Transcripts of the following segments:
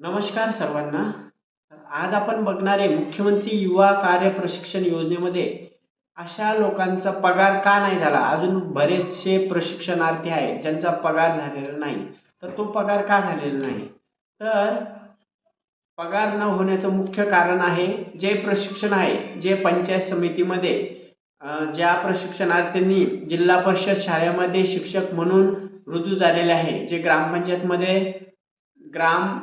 नमस्कार सर्वांना. आज आपण बघणार आहे मुख्यमंत्री युवा कार्य प्रशिक्षण योजनेमध्ये अशा लोकांचा पगार का नाही झाला? अजून बरेचसे प्रशिक्षणार्थी आहेत ज्यांचा पगार झालेला नाही. तर तो पगार का झालेला नाही? तर पगार न होण्याचं मुख्य कारण आहे जे प्रशिक्षण आहे जे पंचायत समितीमध्ये ज्या प्रशिक्षणार्थींनी जिल्हा परिषद शाळेमध्ये शिक्षक म्हणून रुजू झालेले आहे जे ग्रामपंचायतमध्ये ग्राम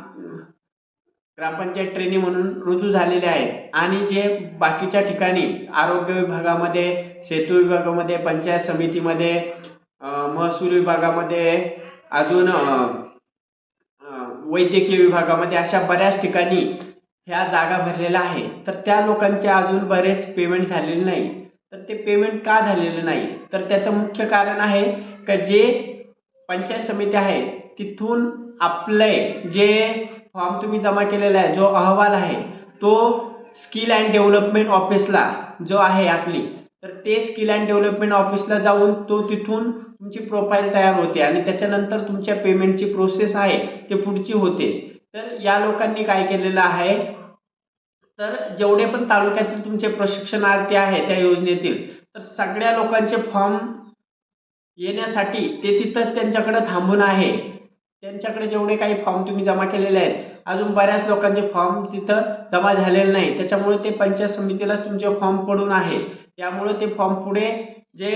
ग्रामपंचायत ट्रेनी म्हणून रुजू झालेले आहेत. आणि जे बाकीच्या ठिकाणी आरोग्य विभागामध्ये सेतू विभागामध्ये पंचायत समितीमध्ये महसूल विभागामध्ये अजून वैद्यकीय विभागामध्ये अशा बऱ्याच ठिकाणी ह्या जागा भरलेल्या आहे तर त्या लोकांचे अजून बरेच पेमेंट झालेले नाही. तर ते पेमेंट का झालेलं नाही? तर त्याचं मुख्य कारण आहे का जे पंचायत समिती आहे तिथून आपले जे फॉर्म तुम्ही जमा केलेला आहे जो अहवाल आहे तो स्किल अँड डेव्हलपमेंट ऑफिसला जो आहे आपली तर ते स्किल अँड डेव्हलपमेंट ऑफिसला जाऊन तो तिथून तुमची प्रोफाईल तयार होते आणि त्याच्यानंतर तुमच्या पेमेंटची प्रोसेस आहे ते पुढची होते. तर या लोकांनी काय केलेलं आहे तर जेवढे पण तालुक्यातील तुमचे प्रशिक्षणार्थी आहे त्या योजनेतील तर सगळ्या लोकांचे फॉर्म येण्यासाठी ते तिथंच त्यांच्याकडे थांबून आहे. त्यांच्याकडे जेवढे काही फॉर्म तुम्ही जमा केलेले आहेत अजून बऱ्याच लोकांचे फॉर्म तिथं जमा झालेले नाही. त्याच्यामुळे ते पंचायत समितीलाच तुमचे फॉर्म पडून आहे. त्यामुळे ते फॉर्म पुढे जे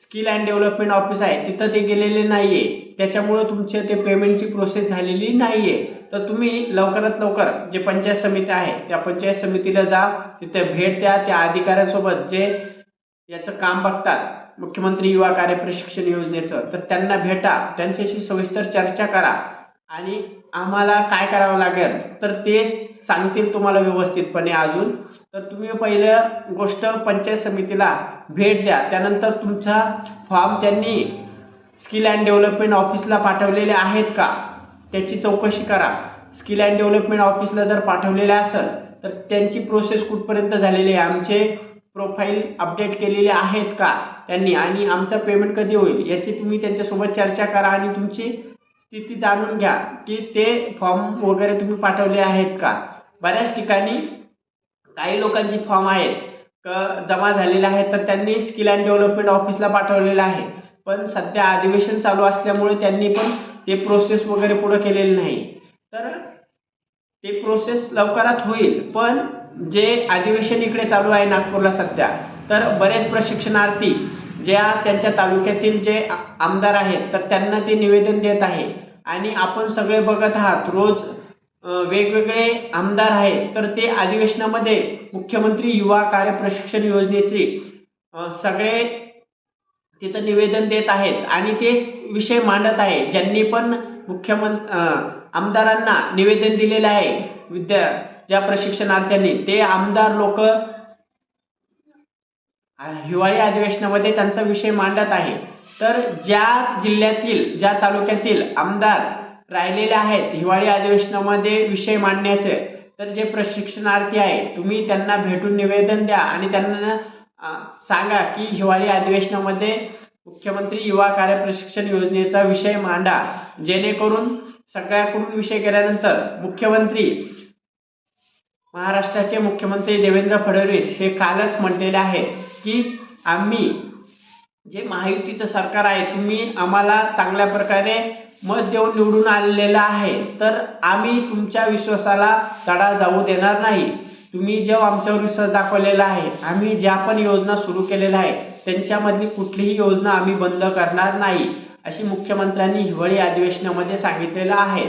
स्किल अँड डेव्हलपमेंट ऑफिस आहे तिथं ते गेलेले नाही आहे त्याच्यामुळं तुमचे ते पेमेंटची प्रोसेस झालेली नाही आहे तर तुम्ही लवकरात लवकर जे पंचायत समिती आहे त्या पंचायत समितीला जा तिथे भेट द्या त्या अधिकाऱ्यांसोबत जे याचं काम बघतात मुख्यमंत्री युवा कार्य प्रशिक्षण योजनेचं. तर त्यांना भेटा त्यांच्याशी सविस्तर चर्चा करा. आणि आम्हाला काय करावं लागेल तर ते सांगतील तुम्हाला व्यवस्थितपणे अजून. तर तुम्ही पहिलं गोष्ट पंचायत समितीला भेट द्या. त्यानंतर तुमचा फॉर्म त्यांनी स्किल अँड डेव्हलपमेंट ऑफिसला पाठवलेले आहेत का? त्याची चौकशी करा. स्किल अँड डेव्हलपमेंट ऑफिसला जर पाठवलेले असेल तर त्यांची प्रोसेस कुठपर्यंत झालेली आहे? आमचे प्रोफाईल अपडेट केलेले आहेत का त्यांनी? आणि आमचा पेमेंट कधी होईल? याची तुम्ही त्यांच्यासोबत चर्चा करा आणि तुमची स्थिती जाणून घ्या की ते फॉर्म वगैरे तुम्ही पाठवले आहेत का? बऱ्याच ठिकाणी काही लोकांची फॉर्म आहेत क जमा झालेले आहेत तर त्यांनी स्किल अँड डेव्हलपमेंट ऑफिसला पाठवलेलं आहे. पण सध्या अधिवेशन चालू असल्यामुळे त्यांनी पण ते प्रोसेस वगैरे पुढं केलेली नाही. तर ते प्रोसेस लवकरात होईल पण जे अधिवेशन इकडे चालू आहे नागपूरला सध्या तर बरेच प्रशिक्षणार्थी ज्या त्यांच्या तालुक्यातील जे आमदार आहेत तर त्यांना ते निवेदन देत आहे. आणि आपण सगळे बघत आहात रोज वेगवेगळे आमदार आहेत तर ते अधिवेशनामध्ये मुख्यमंत्री युवा कार्य प्रशिक्षण योजनेचे सगळे तिथं निवेदन देत आहेत. आणि ते विषय मांडत आहे. ज्यांनी पण मुख्यमंत्री आमदारांना निवेदन दिलेलं आहे विद्या ज्या प्रशिक्षणार्थ्यांनी ते आमदार लोक हिवाळी अधिवेशनामध्ये त्यांचा विषय मांडत आहे. तर ज्या जिल्ह्यातील ज्या तालुक्यातील आमदार राहिलेले आहेत हिवाळी अधिवेशनामध्ये विषय मांडण्याचे तर जे प्रशिक्षणार्थी आहे तुम्ही त्यांना भेटून निवेदन द्या आणि त्यांना सांगा की हिवाळी अधिवेशनामध्ये मुख्यमंत्री युवा कार्य प्रशिक्षण योजनेचा विषय मांडा. जेणेकरून सगळ्याकडून विषय केल्यानंतर मुख्यमंत्री महाराष्ट्राचे मुख्यमंत्री देवेंद्र फडणवीस हे कालच म्हटलेले आहे की आम्ही जे महायुतीचं सरकार आहे तुम्ही आम्हाला चांगल्या प्रकारे मत देऊन निवडून आणलेलं आहे तर आम्ही तुमच्या विश्वासाला तडा जाऊ देणार नाही. तुम्ही जो आमच्यावर विश्वास दाखवलेला आहे आम्ही ज्या पण योजना सुरू केलेल्या आहे त्यांच्यामधली कुठलीही योजना आम्ही बंद करणार नाही अशी मुख्यमंत्र्यांनी हिवाळी अधिवेशनामध्ये सांगितलेलं आहे.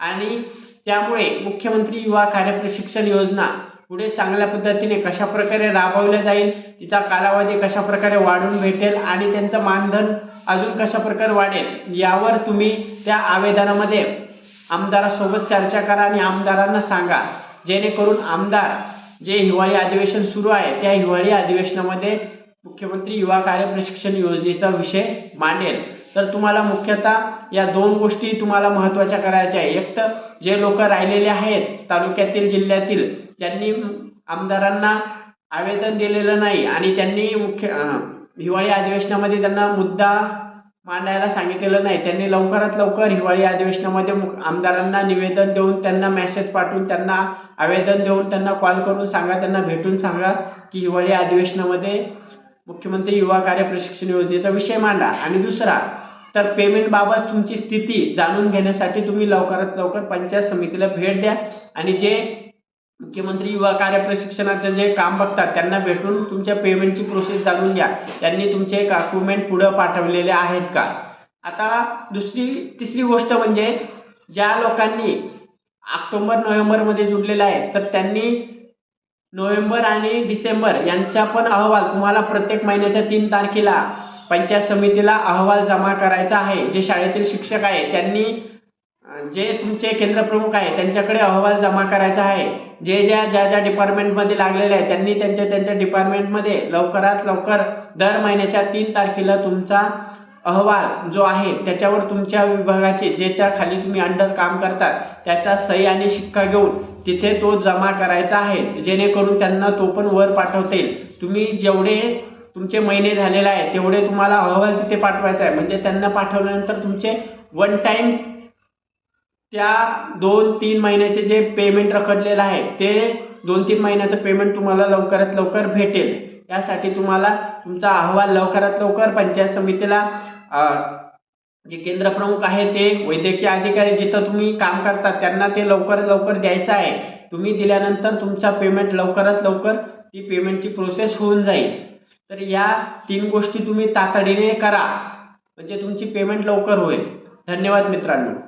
आणि त्यामुळे मुख्यमंत्री युवा कार्य प्रशिक्षण योजना पुढे चांगल्या पद्धतीने कशा प्रकारे राबवल्या जाईल तिचा कालावधी कशा प्रकारे वाढून भेटेल आणि त्यांचं मानधन अजून कशा प्रकारे वाढेल यावर तुम्ही त्या आवेदनामध्ये आमदारासोबत चर्चा करा आणि आमदारांना सांगा. जेणेकरून आमदार जे हिवाळी अधिवेशन सुरू आहे त्या हिवाळी अधिवेशनामध्ये मुख्यमंत्री युवा कार्य प्रशिक्षण योजनेचा विषय मांडेल. तर तुम्हाला मुख्यतः या दोन गोष्टी तुम्हाला महत्त्वाच्या करायच्या आहे एक तर जे लोक राहिलेले आहेत तालुक्यातील जिल्ह्यातील ज्यांनी आमदारांना आवेदन दिलेलं नाही आणि त्यांनी मुख्य हिवाळी अधिवेशनामध्ये त्यांना मुद्दा मांडायला सांगितलेलं नाही त्यांनी लवकरात लवकर हिवाळी अधिवेशनामध्ये आमदारांना निवेदन देऊन त्यांना मेसेज पाठवून त्यांना आवेदन देऊन त्यांना कॉल करून सांगा त्यांना भेटून सांगा की हिवाळी अधिवेशनामध्ये मुख्यमंत्री युवा कार्य प्रशिक्षण योजनेचा विषय मांडा. आणि दुसरा तर पेमेंटबाबत तुमची स्थिती जाणून घेण्यासाठी तुम्ही लवकरात लवकर पंचायत समितीला भेट द्या. आणि जे मुख्यमंत्री युवा कार्य प्रशिक्षणाचं जे काम बघतात त्यांना भेटून तुमच्या पेमेंटची प्रोसेस जाणून घ्या. त्यांनी तुमचे डॉक्युमेंट पुढं पाठवलेले आहेत का? आता दुसरी तिसरी गोष्ट म्हणजे ज्या लोकांनी ऑक्टोंबर नोव्हेंबरमध्ये जुडलेलं आहे तर त्यांनी नोव्हेंबर आणि डिसेंबर यांचा पण अहवाल तुम्हाला प्रत्येक महिन्याच्या तीन तारखेला पंचायत समितीला अहवाल जमा करायचा आहे. जे शाळेतील शिक्षक आहे त्यांनी जे तुमचे केंद्रप्रमुख आहे त्यांच्याकडे अहवाल जमा करायचा आहे. जे ज्या ज्या ज्या डिपार्टमेंटमध्ये लागलेले आहे त्यांनी त्यांच्या त्यांच्या डिपार्टमेंटमध्ये लवकरात लवकर दर महिन्याच्या तीन तारखेला तुमचा अहवाल जो आहे त्याच्यावर तुमच्या विभागाचे ज्याच्या खाली तुम्ही अंडर काम करतात त्याचा सही आणि शिक्का घेऊन तिथे तो जमा करायचा आहे. जेणेकरून त्यांना तो पण वर पाठवता येईल. तुम्ही जेवढे तुमचे महिने झालेले आहे तेवढे तुम्हाला अहवाल तिथे पाठवायचा आहे. म्हणजे त्यांना पाठवल्यानंतर तुमचे वन टाईम त्या दोन तीन महिन्याचे जे पेमेंट रखडलेलं आहे ते दोन तीन महिन्याचं पेमेंट तुम्हाला लवकरात लवकर भेटेल. यासाठी तुम्हाला तुमचा अहवाल लवकरात लवकर पंचायत समितीला जे केंद्रप्रमुख आहे ते वैद्यकीय अधिकारी जिथं तुम्ही काम करतात त्यांना ते लवकरात लवकर द्यायचं आहे. तुम्ही दिल्यानंतर तुमचा पेमेंट लवकरात लवकर ती पेमेंटची प्रोसेस होऊन जाईल. तर या तीन गोष्टी तुम्ही तातडीने करा. म्हणजे तुमची पेमेंट लवकर होईल. धन्यवाद मित्रांनो.